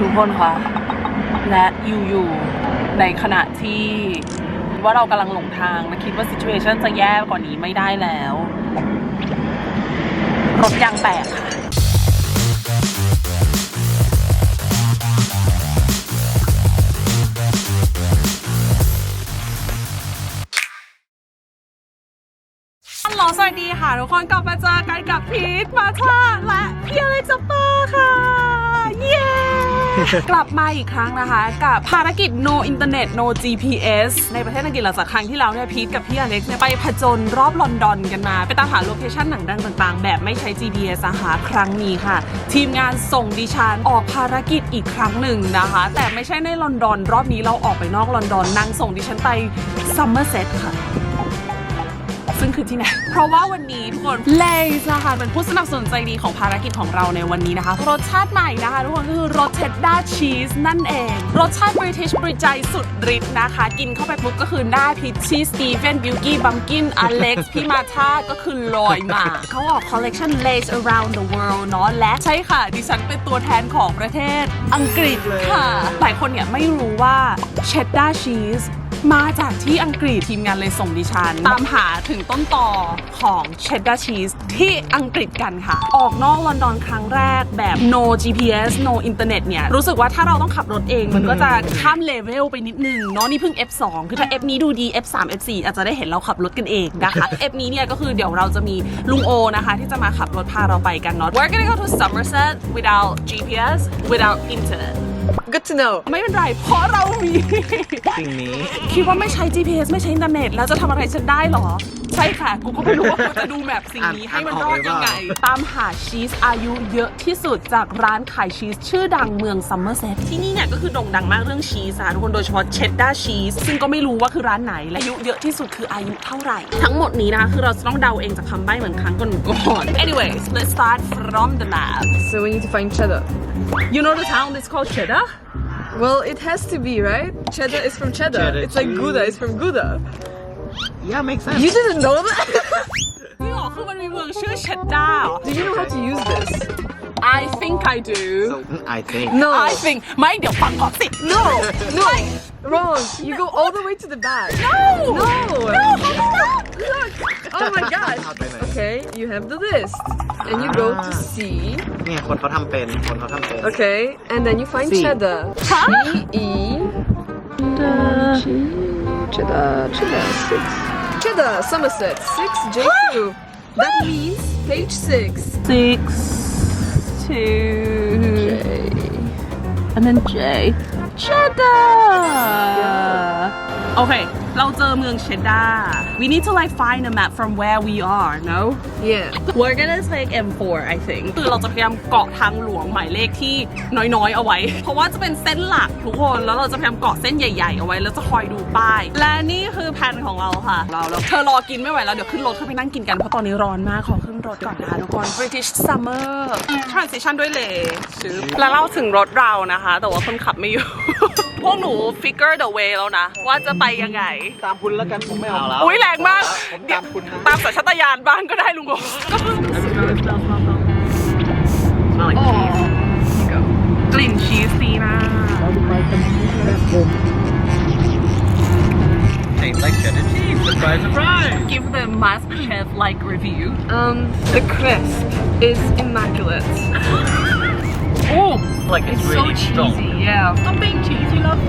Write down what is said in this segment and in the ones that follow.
ทุกคนคะและอยู่ๆในขณะที่ว่าเรากำลังหลงทางและคิดว่า situation จะแย่กว่านี้ไม่ได้แล้ว รถยางแตกค่ะฮัลโหลสวัสดีค่ะ ทุกคนกลับมาเจอกันกับพีทมาชาและพี่อเล็กซ์เปอร์ค่ะ เย้ กลับมาอีกครั้งนะคะ กับภารกิจ no internet no GPS ในประเทศอังกฤษหลังจากครั้งที่แล้วเนี่ยพีทกับพี่อเล็กซ์เนี่ยไปผจญรอบลอนดอนกันมา ไปตามหาโลเคชั่นหนังดังต่างๆ แบบไม่ใช้ GPS นะคะครั้งนี้ค่ะ ทีมงานส่งดิฉันออกภารกิจอีกครั้งหนึ่งนะคะ แต่ไม่ใช่ในลอนดอน รอบนี้เราออกไปนอกลอนดอนนางส่งดิฉันไปซัมเมอร์เซตค่ะ ซึ่งคือที่ไหน เพราะว่าวันนี้ทุกคนเลยนะคะเป็นผู้สนับสนุนใจดีของภารกิจของเราในวันนี้นะคะ รสชาติใหม่นะคะ ทุกคนก็คือรสเชดดาร์ชีสนั่นเอง รสชาติบริทิชบริใจสุดฤทธิ์นะคะ กินเข้าไปปุ๊บก็คือหน้าพิชชี่สตีเฟนบิวกี้บัมกินอเล็กซ์พี่มาธาก็คือลอยมา เขาออกคอลเลกชัน Lays around the world เนาะและใช่ค่ะ ดิฉันเป็นตัวแทนของประเทศอังกฤษค่ะ หลายคนเนี่ยไม่รู้ว่าเชดดาร์ชีส มาจากที่อังกฤษทีมงานเลยส่งดิฉัน ตามหาถึงต้นต่อของเชดดาร์ชีสที่อังกฤษกันค่ะ ออกนอกลอนดอนครั้งแรกแบบ no GPS no internet เนี่ย รู้สึกว่าถ้าเราต้องขับรถเองมันก็จะข้ามเลเวลไปนิดนึงเนาะนี่เพิ่ง F2 คือถ้า F นี้ดูดี F3 F4 อาจจะได้เห็นเราขับรถกันเองนะคะ F นี้เนี่ยก็คือเดี๋ยวเราจะมีลุงโอนะคะ ที่จะมาขับรถพาเราไปกันเนาะ We're gonna go to Somerset without GPS without internet Good to know. ไม่เป็นไร เพราะเรามี สิ่งนี้ คิดว่าไม่ใช้ GPS ไม่ใช้อินเทอร์เน็ต แล้วจะทำอะไรฉันได้เหรอ ใช่ค่ะ กูก็ไม่รู้ว่ากูจะดูแมปสิ่งนี้อ่านให้มันอ่านรอออกดหรือยังไงเปล่าตามหาชีสอายุเยอะที่สุดจากร้านขายชีส ชื่อดังเมืองซัมเมอร์เซตที่นี่เนี่ยก็คือโด่งดังมากเรื่องชีสอะทุกคนโดยเฉพาะเชดดาร์ชีสซึ่งก็ไม่รู้ว่าคือร้านไหนและอายุเยอะที่สุดคืออายุเท่าไหร่ ทั้งหมดนี้นะคะคือเราจะต้องเดาเองจากคำใบ้เหมือนครั้งก่อนๆ anyways let's start from the map So we need to find cheddar. you know the town is called cheddar Well, it has to be, right? Cheddar is from cheddar. Cheddar it's like Gouda, it's from Gouda. Yeah makes sense You didn't know that? นี่หรอคือมันมีเมืองชื่อเชดดาร์ Do you know how to use this? I think I do so I think No. I think ไม่เดี๋ยวฟังก่อนสิ No, no, wrong. You go all the way to the back. No No. No Look. Oh my gosh. Okay, you have the list, and you go to C. เนี่ยคนเขาทำเป็น คนเขาทำเป็น Okay, and then you find C. cheddar. Huh? C E. Cheddar, cheddar, six. Cheddar, Somerset, six J two. That means page six. six Two and then J cheddar โอ เคเราเจอเมืองเชดดาร์ we need to like find a map from where we are no Yeah. We're gonna take M4 I think คือเราจะพยายามเกาะทางหลวงหมายเลขที่น้อยๆ เอาไว้ เพราะว่าจะเป็นเส้นหลักทุกคน แล้วเราจะพยายามเกาะเส้นใหญ่ๆ เอาไว้ แล้วจะคอยดูป้าย และนี่คือแผนของเราค่ะ เราแล้วเธอรอกินไม่ไหวแล้ว เดี๋ยวขึ้นรถขึ้นไปนั่งกินกัน เพราะตอนนี้ร้อนมาก ขอขึ้นรถก่อนนะคะทุกคน British Summer Transition ด้วยเลยชื่อแล้วเราถึงรถเรานะคะ แต่ว่าคนขับไม่อยู่ พวกหนู figure the way แล้วนะ ว่าจะไปยังไง ตามคุณแล้วกันผมไม่เอาแล้วอุ้ยแรงมากผมเดี๋ยตาวมคุณนะตามสัญชาตญาณบ้างก็ได้ลุงโกก็คือ Smell like cheese กลิ่นชีสดีมาก Tastes like cheddar cheese surprise surprise Give the master chef like review Um, the crest is immaculate. Oh like it's so really strong cheesy yeah I'm being cheesy love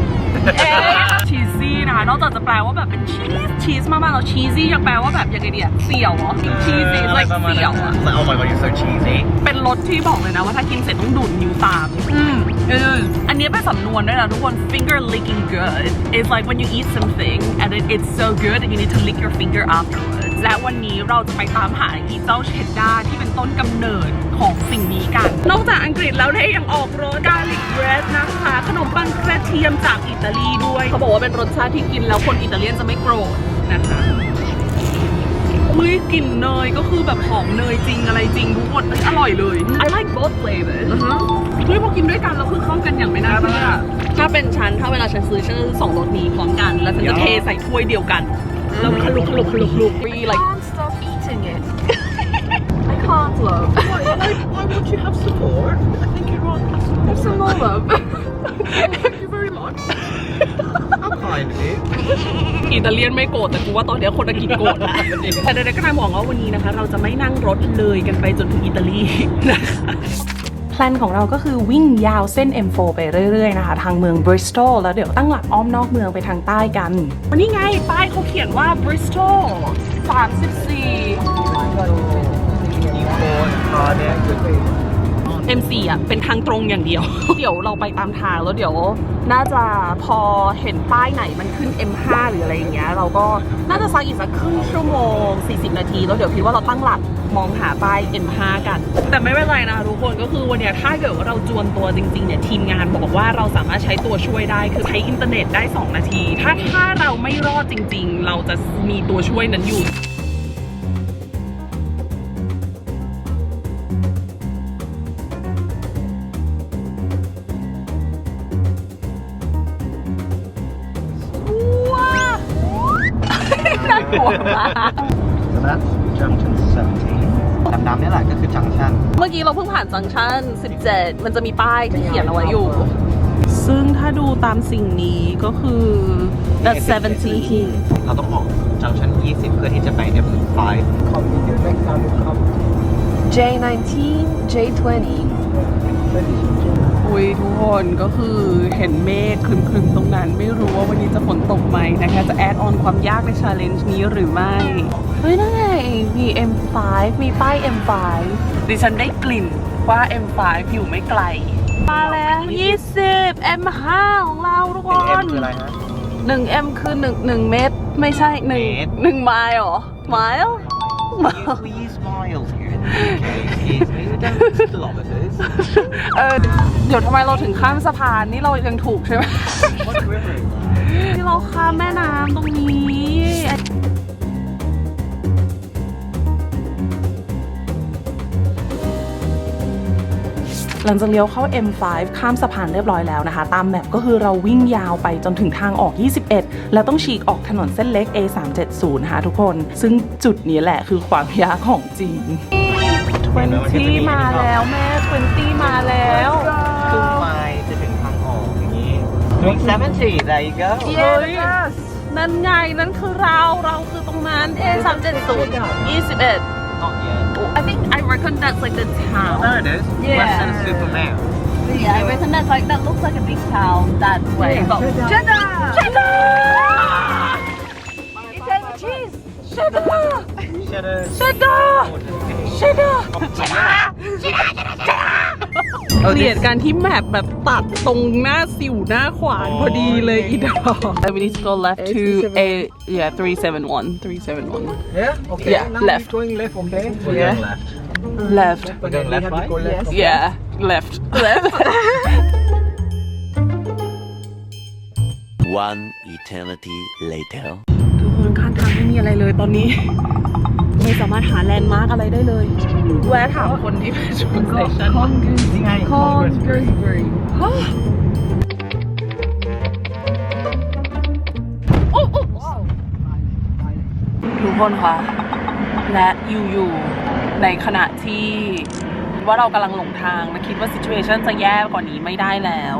เอ๊ะ cheesy นะคะนอกจากจะแปลว่าแบบเป็นชีสชีสมากๆแล้ว cheesy ยังแปลว่าแบบยังไงดีอะเสี่ยวเหรอ cheesy is like เสี่ยวอะ It's like, oh my god you're so cheesy เป็นรสที่บอกเลยนะว่าถ้ากินเสร็จต้องดูดนิ้วตาม อืมเอออันนี้เป็นสำนวนด้วยนะทุกคน finger licking good is like when you eat something and it, it's so good and you need to lick your finger afterwards และวันนี้เราจะไปตามหาอีเจ้าเชดดาร์ที่เป็นต้นกำเนิดของสิ่งนี้กัน นอกจากอังกฤษแล้วเนี่ยยังออกรส garlic bread นะคะ ขนมปังกระเทียมจากอิตาลีด้วย เขาบอกว่าเป็นรสชาติที่กินแล้วคนอิตาเลียนจะไม่โกรธนะคะอุ้ยกลิ่นเนยก็คือแบบหอมเนยจริงอะไรจริงทุกคนอร่อยเลย I like both flavors เฮ้ยพอกินด้วยกันแล้วคือเข้ากันอย่างไม่น่าเชื่อถ้าเป็นฉันถ้าเวลาฉันซื้อฉันจะซื้อสองรสนี้พร้อมกัน แล้วฉันจะเทใส่ถ้วยเดียวกัน แล้วคลุกคลุกคลุกคลุก we like can't stop eating it. I can't, love. why, why, why won't you have support I think everyone has support some more love. Thank you very much. How kind of you. อิตาเลียนไม่โกรธแต่กูว่าตอนเนี้ยคนอังกฤษโกรธแล้วแต่เด็กๆก็นายบอกว่าวันนี้นะคะ เราจะไม่นั่งรถเลยกันไปจนถึงอิตาลีนะคะ แพลนของเราก็คือวิ่งยาวเส้น M4 ไปเรื่อยๆนะคะ ทางเมืองบริสตอลแล้วเดี๋ยวตั้งหลักอ้อมนอกเมืองไปทางใต้กันวันนี้ไง ป้ายเขาเขียนว่าบริสตอล34 me. M4 อะเป็นทางตรงอย่างเดียว เดี๋ยวเราไปตามทางแล้วเดี๋ยว น่าจะพอเห็นป้ายไหนมันขึ้น M5 หรืออะไรอย่างเงี้ยเราก็น่าจะสักอีกสักครึ่งชั่วโมง 40 นาที แล้วเดี๋ยวคิดว่าเราตั้งหลัก มองหาป้าย M5 กัน แต่ไม่เป็นไรนะคะทุกคนก็คือวันเนี้ยถ้าเกิดว่าเราจวนตัวจริงๆเนี่ยทีมงานบอกว่าเราสามารถใช้ตัวช่วยได้คือใช้อินเทอร์เน็ตได้ 2 นาที ถ้าถ้าเราไม่รอดจริง ๆ เราจะมีตัวช่วยนั้นอยู่ว้าน่ากลัวมาก So that's junction 17. ดำๆนี่แหละก็คือจังชันเมื่อกี้เราเพิ่งผ่านจังชัน17 มันจะมีป้ายที่เขียนเอาไว้อยู่ ซึ่งถ้าดูตามสิ่งนี้ก็คือ that's 17เราต้องออกจังชัน20 เพื่อที่จะไป M5 J19, J20. อุ้ยทุกคนก็คือเห็นเมฆคลึมๆตรงนั้น ไม่รู้ว่าวันนี้จะฝนตกไหมนะคะ จะแอดออนความยากในชาเลนจ์นี้หรือไม่ เฮ้ยนั่นไงมี M5 มีป้าย M5 ดิฉันได้กลิ่นว่า M5 อยู่ไม่ไกล มาแล้ว 20 M5 ของเราทุกคน M คืออะไรฮะ1 M คือ1 1เมตร ไม่ใช่เมตร1 1ไมล์เหรอไมล์ We use miles here in the UK. Excuse me, we don't use kilometers. เออเดี๋ยวทำไมเราถึงข้ามสะพานนี่เรายังถูกใช่ไหม What river is ที่เราข้ามแม่น้ำตรงนี้หลังจากเลี้ยวเข้า M5 ข้ามสะพานเรียบร้อยแล้วนะคะ ตามแมปก็คือเราวิ่งยาวไปจนถึงทางออก 21 แล้วต้องฉีกออกถนนเส้นเล็ก A370 นะคะทุกคน ซึ่งจุดนี้แหละคือความยากของจริง 20มาแล้วแม่20มาแล้วครึ่งไมล์จะถึงทางออกอย่างนี้70 there you go เฮ้ยนั่นไง นั่นคือเราเราคือตรงนั้น A370 21 Not yet I think I reckon that's like the town There it is Yeah. Western Supermare Yeah I reckon that's like that looks like a big town that way Cheddar Cheddar It says cheese Cheddar Cheddar Cheddar Cheddar เกลียดการที่แมปแบบตัดตรงหน้าสิวหน้าขวานพอดีเลยอีดอก We need to go left to A yeah 371 371 Yeah? Okay. Yeah, now left. we're going left, okay? We're Yeah. going left left We're going We left have to right go left. yeah left left One eternity later. ทุกคนข้างทางไม่มีอะไรเลยตอนนี้ ไม่สามารถหาแลนด์มาร์กอะไรได้เลยแวะถามคนที่เป็นชุมสเตชันนี่ไง Congressbury. ทุกคนคะและอยู่ๆในขณะที่ว่าเรากำลังหลงทางและคิดว่า situation จะแย่กว่านี้ไม่ได้แล้ว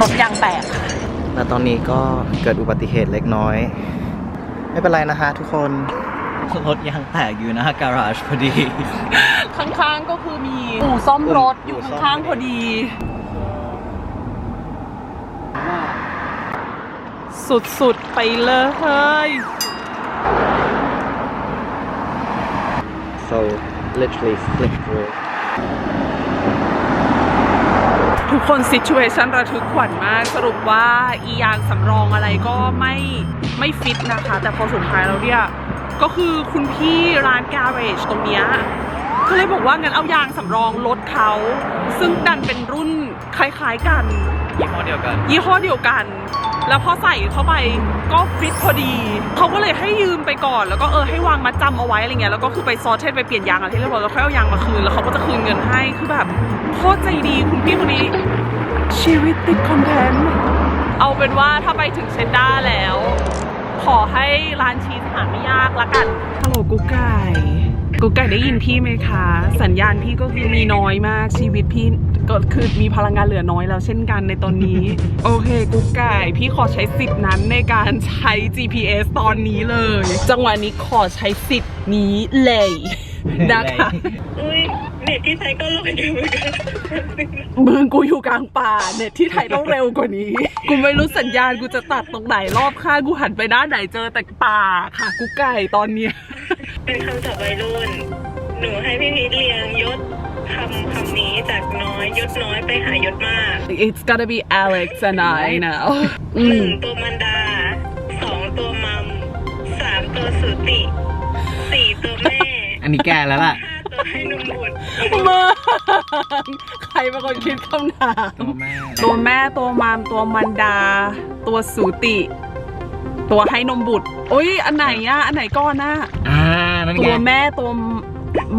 รถยางแตกค่ะ และตอนนี้ก็เกิดอุบัติเหตุเล็กน้อย ไม่เป็นไรนะฮะทุกคนรถยางแตกอยู่หนะการาจพอดี ข้างๆก็คือมีอู่ซ่อมรถอยู่ข้างๆพอดี สุดๆไปเลย so literally slip through ทุกคน situation ระทึกขวัญมาก สรุปว่าอียางสำรองอะไรก็ไม่ไม่ฟิตนะคะ แต่พอสุดท้ายแล้วเนี่ยก็คือคุณพี่ร้าน garage ตรงเนี้ยก็เลยบอกว่างั้นเอายางสำรองรถเขา ซึ่งดันเป็นรุ่นคล้ายๆกัน ยี่ห้อเดียวกัน ยี่ห้อเดียวกัน แล้วพอใส่เข้าไปก็ฟิตพอดี เขาก็เลยให้ยืมไปก่อน แล้วก็เออให้วางมัดจำเอาไว้อะไรเงี้ย แล้วก็คือไปซอร์เทสไปเปลี่ยนยางอะไรที่เรียบร้อยแล้วค่อยเอายางมาคืน แล้วเขาก็จะคืนเงินให้ คือแบบ โคตรใจดีคุณพี่คนนี้ ชีวิตติดคอนเทนต์ เอาเป็นว่าถ้าไปถึงเชนด้าแล้ว ขอให้ร้านชีสหาไม่ยากละกัน ฮัลโหลกุ๊กไก่กูไก่ได้ยินพี่ไหมคะ สัญญาณพี่ก็คือมีน้อยมากชีวิตพี่ก็คือมีพลังงานเหลือน้อยแล้วเช่นกันในตอนนี้ โอเคกูไก่พี่ขอใช้สิทธิ์นั้นในการใช้ GPS ตอนนี้เลย จังหวะนี้ขอใช้สิทธิ์นี้เลย นะคะอุ้ยเน็ตที่ไทยก็ลอยอยู่เหมือนกันมึงกูอยู่กลางป่า เน็ตที่ไทยต้องเร็วกว่านี้ กูไม่รู้สัญญาณกูจะตัดตรงไหนรอบข้างกูหันไปด้านไหนเจอแต่ป่าค่ะ กูไก่ตอนเนี้ยเป็นคำศัพท์วัยรุ่น หนูให้พี่พีทเรียงยศคำคำนี้จากน้อยยศน้อยไปหายศมาก It's gotta be Alex and I now อืหนึ่มงตัวมันดาสองตัวมัมสามตัวสุติสี่ตัวแม่ อันนี้แก่แล้วล่ะห้าตัวให้นมบุตรมึงใครเป็นคนคิดคำถาม ตัวแม่ตัวแม่ตัวมามตัวมันดา ตัวสูติ ตัวให้นมบุตรอุ้ยอันไหนอะอันไหนก่อนนะอ่านั่นไงตัวแม่ตัว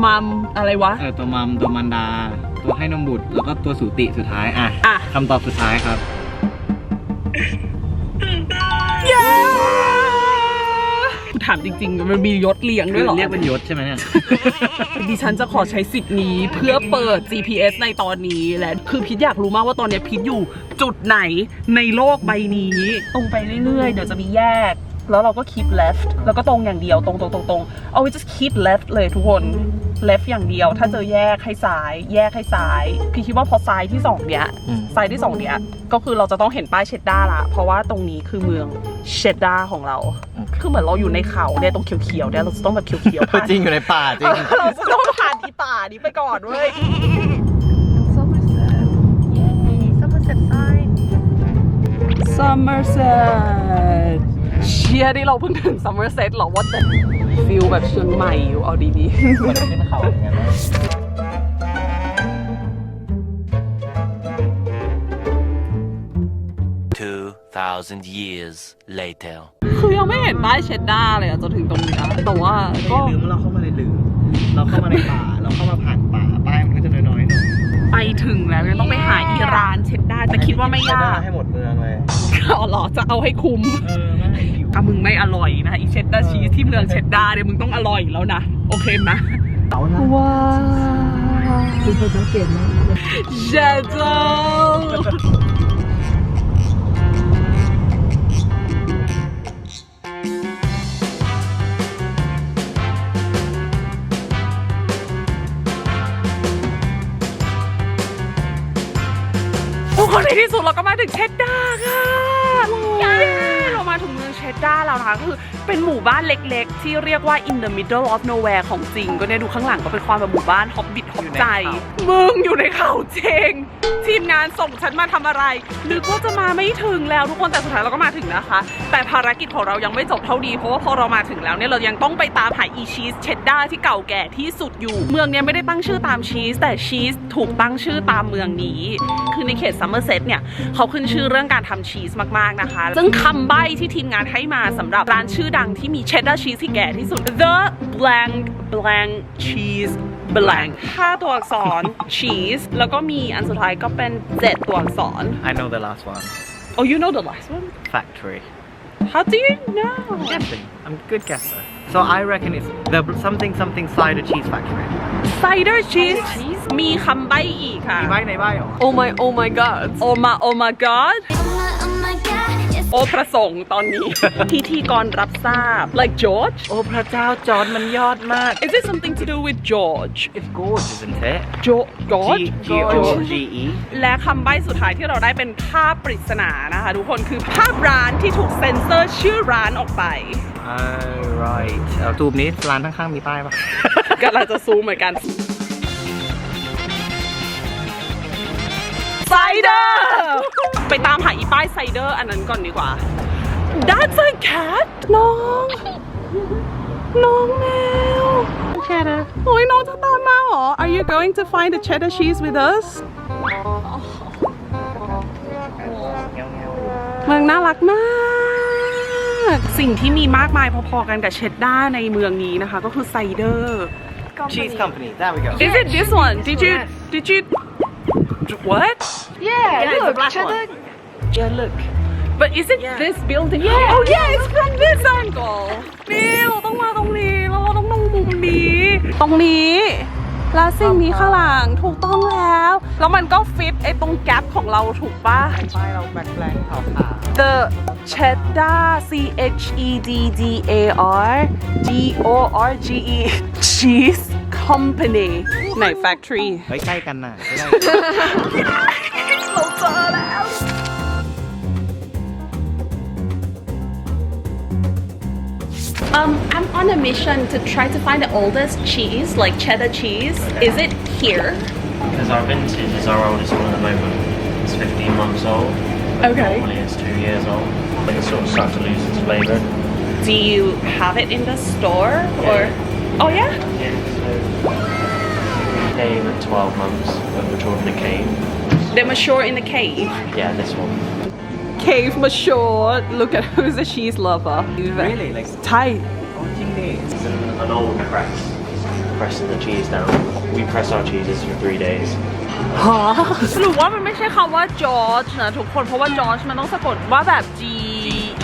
มัมอะไรวะ เออตัวมัมตัวมันดา ตัวให้นมบุตรแล้วก็ตัวสูติสุดท้ายอะอะ คำตอบสุดท้ายครับ ถามจริง ๆ มันมียศเลี้ยงด้วยเหรอ เรียกเป็นยศใช่ไหมเนี่ยดิฉันจะขอใช้สิทธิ์นี้เพื่อเปิด GPS ในตอนนี้และคือพิทอยากรู้มากว่าตอนเนี้ยพิทอยู่จุดไหนในโลกใบนี้ ตรงไปเรื่อยๆ เดี๋ยวจะมีแยก แล้วเราก็ keep left แล้วก็ตรงอย่างเดียวตรงตรงตรงตรงเอา we just keep left เลยทุกคน left อย่างเดียว ถ้าเจอแยกให้ซ้าย แยกให้ซ้าย พี่คิดว่าพอซ้ายที่สองเนี้ยอืมซ้ายที่สองเนี้ยก็คือเราจะต้องเห็นป้ายเชดดาละ เพราะว่าตรงนี้คือเมืองเชดดาของเรา คือเหมือนเราอยู่ในเขาเนี่ยตรงเขียวๆเนี่ยเราจะต้องแบบเขียวๆผ่านจริงอยู่ในป่าจริงเราจะต้องผ่านอีป่านี้ไปก่อนเว้ย Somerset. Yay, Somerset sign. Somerset เชียที่เราเพิ่งถึง Somerset เหรอว่าแต่ฟิลแบบเชียงใหม่อยู่เอาดีเหมือนขึ้นเขาอย่างเงี้ย2,000 years later. ๆคือยังไม่เห็นป้ายเชดดาเลยอะจนถึงตรงเนี้ยแต่ว่าก็หรือเราเข้ามาในหลืมเราเข้ามาในป่า เราเข้ามาผ่านป่าป้ายมันก็จะน้อยๆหน่อย ไปถึงแล้วยังต้องไปหาอีร้านเชดดาแต่คิดว่าไม่ยากให้หมดเมืองเลยอ๋อเหรอจะเอาให้คุ้มเออไม่หิวถ้ามึงไม่อร่อยนะอีเชดดาชีสที่เมืองเชดดาเนี่ยมึงต้องอร่อยแล้วนะโอเคไหมเอานะว้าวคุณเคยสังเกตไหมเชดดา คนในที่สุดเราก็มาถึงเชดดาค่ะเย้เรามาถึงเมืองเชดดาแล้วนะคะก็คือเป็นหมู่บ้านเล็กๆ ที่เรียกว่า in the middle of nowhere ของจริง ก็เนี่ยดูข้างหลังก็เป็นความแบบหมู่บ้านฮอบบิท ใจ มึงอยู่ในเขาเจง ทีมงานส่งฉันมาทำอะไรนึกว่าจะมาไม่ถึงแล้วทุกคนแต่สุดท้ายเราก็มาถึงนะคะ แต่ภารกิจของเรายังไม่จบเท่าดีเพราะว่าพอเรามาถึงแล้วเนี่ยเรายังต้องไปตามหาอีชีสเชดดาที่เก่าแก่ที่สุดอยู่ เมืองเนี้ยไม่ได้ตั้งชื่อตามชีส แต่ชีสถูกตั้งชื่อตามเมืองนี้ คือในเขตซัมเมอร์เซตเนี่ยเขาขึ้นชื่อเรื่องการทำชีสมากๆนะคะ ซึ่งคำใบ้ที่ทีมงานให้มาสำหรับร้านชื่อดังที่มีเชดดาร์ชีสที่แก่ที่สุด The Blank Blank Cheese Blank ห้าตัวอักษร cheese แล้วก็มีอันสุดท้ายก็เป็นเจ็ดตัวอักษร I know the last one Oh you know the last one factory How do you know guessing I'm a good guesser so I reckon it's the something something cider cheese factory Cider cheese มีคำใบ้อีกค่ะมีใบในใบเหรอ Oh my, oh my god. Oh my oh my god โอประสงค์ตอนนี้ พิธีกรรับทราบ like George โอ้พระเจ้าจอร์ดมันยอดมาก Is it something to do with George It's gorgeous isn't it Jo- G George G O G E และคำใบ้สุดท้ายที่เราได้เป็นภาพปริศนานะคะ ทุกคนคือภาพร้านที่ถูกเซ็นเซอร์ชื่อร้านออกไป Oh right เอาตูบนี้ร้านข้างๆมีป้ายปะ กำลังจะซูมเหมือนกัน ไซเดอร์ไปตามหาอีป้ายไซเดอร์อันนั้นก่อนดีกว่า That's a cat น้อง น้องแมว cheddar โอ้ยน้องจะตามมาเหรอ Are you going to find the cheddar cheese with us เมืองน่ารักมาก สิ่งที่มีมากมายพอๆกันกับเชดด้าในเมืองนี้นะคะ ก็คือไซเดอร์ Cheese company there we go Is it this one? Did you did you what? Yeah, Yeah, it's look, a black cheddar. Yeah look but is it this building yeah oh yeah it's from this angle นี่เราต้องมาตรงนี้แล้วเราต้องลงมุมนี้ ตรงนี้แล้วสิ่งนี้ข้างหลังถูกต้องแล้ว แล้วมันก็ฟิตไอ้ตรงแกปของเราถูกปะป้ายเราแบกแปลงขาว The Cheddar C H E D D A R D O R G E Cheese Company ใน factory ๆไว้ใกล้กันน่ะใกล้ Um, I'm on a mission to try to find the oldest cheese, like cheddar cheese. Okay. Is it here? Because our vintage is our oldest one at the moment. It's 15 months old. Okay. Normally it's two years old. But it's sort of starting to lose its flavour. Do you have it in the store or? Oh yeah. Yeah. So came at 12 months, but we're talking a cane. They mature in the cave. Yeah, this one. Cave mature. Look at who's a cheese lover. Really? Like- Thai. จริงดิ It's an, an old press, pressing the cheese down. We press our cheeses for three days. ฮะหรือว่ามันไม่ใช่คำว่าจอร์จนะทุกคนเพราะว่าจอร์จมันต้องสะกดว่าแบบ G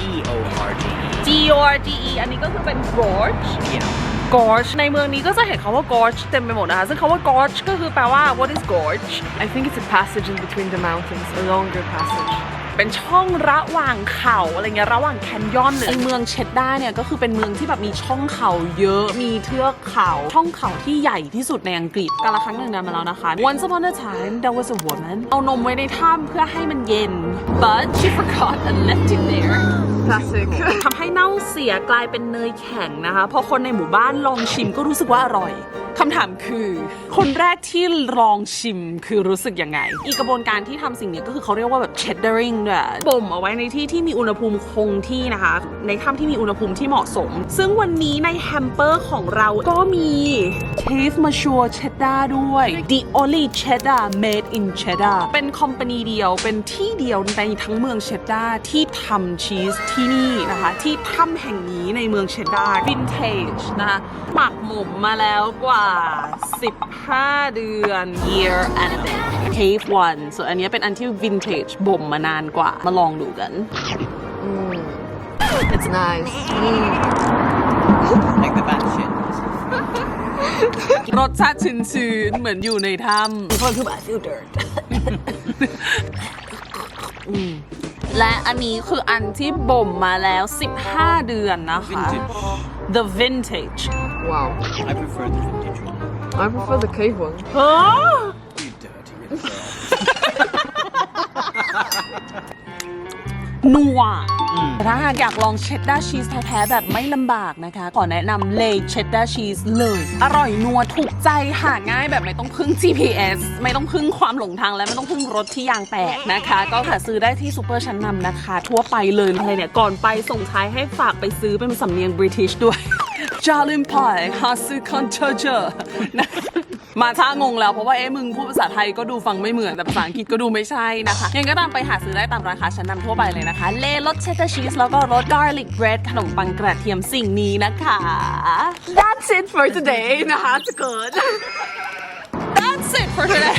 E O R G E G O R G E อันนี้ก็คือเป็น gorge gorge ในเมืองนี้ก็จะเห็นคำว่า gorge เต็มไปหมดนะคะ ซึ่งคำว่า gorge ก็คือแปลว่า what is gorge I think it's a passage in between the mountains, a longer passage. เป็นช่องระหว่างเขาอะไรเงี้ยระหว่างแคนยอนไอเมืองเชดดาเนี่ยก็คือเป็นเมืองที่แบบมีช่องเขาเยอะมีเทือกเขาช่องเขาที่ใหญ่ที่สุดในอังกฤษกาละครั้งหนึ่งนานมาแล้วนะคะ Once upon a time there was a woman เอานมไว้ในถ้ำเพื่อให้มันเย็น but she forgot and left it there Classic. ทำให้เน่าเสียกลายเป็นเนยแข็งนะคะพอคนในหมู่บ้านลองชิมก็รู้สึกว่าอร่อย คำถามคือ คนแรกที่ลองชิมคือรู้สึกยังไง อีกกระบวนการที่ทำสิ่งนี้ก็คือเขาเรียกว่าแบบ cheddering ด้วยบ่มเอาไว้ในที่ที่มีอุณหภูมิคงที่นะคะ ในถ้ำที่มีอุณหภูมิที่เหมาะสม ซึ่งวันนี้ในแฮมเปอร์ของเราก็มี Cave Mature Cheddar ด้วย The only cheddar made in cheddar เป็นคอมพานีเดียวเป็นที่เดียวในทั้งเมืองเชดดาร์ที่ทำชีสที่นี่นะคะ ที่ถ้ำแห่งนี้ในเมืองเชดดาร์ Vintage นะคะหมักหมมมาแล้วกว่า15 เดือน year and a bit Cave one ส่วนอันเนี้ยเป็นอันที่ Vintage บ่มมานานกว่า มาลองดูกัน It's nice. like the bad shit รสชาติชื้นๆ เหมือนอยู่ในถ้ำคนคือแบบ feel dirt อืมและอันนี้คืออันที่บ่มมาแล้ว 15 เดือนนะคะ The vintage Wow. I prefer the vintage one I prefer the cave one. เฮ้อ you dirty นัวแต่ถ้าหากอยากลองเชดดาร์ชีสแท้ๆแบบไม่ลำบากนะคะ ขอแนะนำเลเชดดาร์ชีสเลย อร่อยนัวถูกใจหาง่ายแบบไม่ต้องพึ่ง GPS ไม่ต้องพึ่งความหลงทางและไม่ต้องพึ่งรถที่ยางแตกนะคะ ก็หาซื้อได้ที่ซูเปอร์ชั้นนำนะคะ ทั่วไปเลยอะไรเนี่ย ก่อนไปส่งท้ายให้ฝากไปซื้อเป็นสำเนียงบริติชด้วย จาลิมพายฮาซื้อคอนเทอร์เจอร์มาช้างงแล้วเพราะว่าเอ๊ะมึงพูดภาษาไทยก็ดูฟังไม่เหมือนแต่ภาษาอังกฤษก็ดูไม่ใช่นะคะยังก็ตามไปหาซื้อได้ตามร้านค้าชั้นนำทั่วไปเลยนะคะ เลรสเชดดาร์ชีสแล้วก็รสกาลิกเบรดขนมปังกระเทียมสิ่งนี้นะคะ That's it for today นะคะจะเกิด That's it for today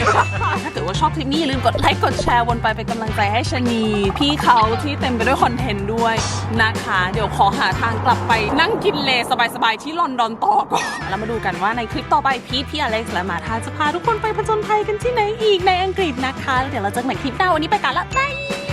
ถ้าเกิดว่าชอบคลิปนี้อย่าลืมกดไลค์กดแชร์วนไปเป็นกำลังใจให้ชะนีพี่เขาที่เต็มไปด้วยคอนเทนต์ด้วยนะคะ เดี๋ยวขอหาทางกลับไปนั่งกินเลสบายๆที่ลอนดอนต่อก่อนแล้วมาดูกันว่าในคลิปต่อไปพีทพี่อเล็กซ์และมาทาจะพาทุกคนไปผจญภัยกันที่ไหนอีกในอังกฤษนะคะแล้วเดี๋ยวเราเจอกันใหม่คลิปหน้าวันนี้ไปกันละบาย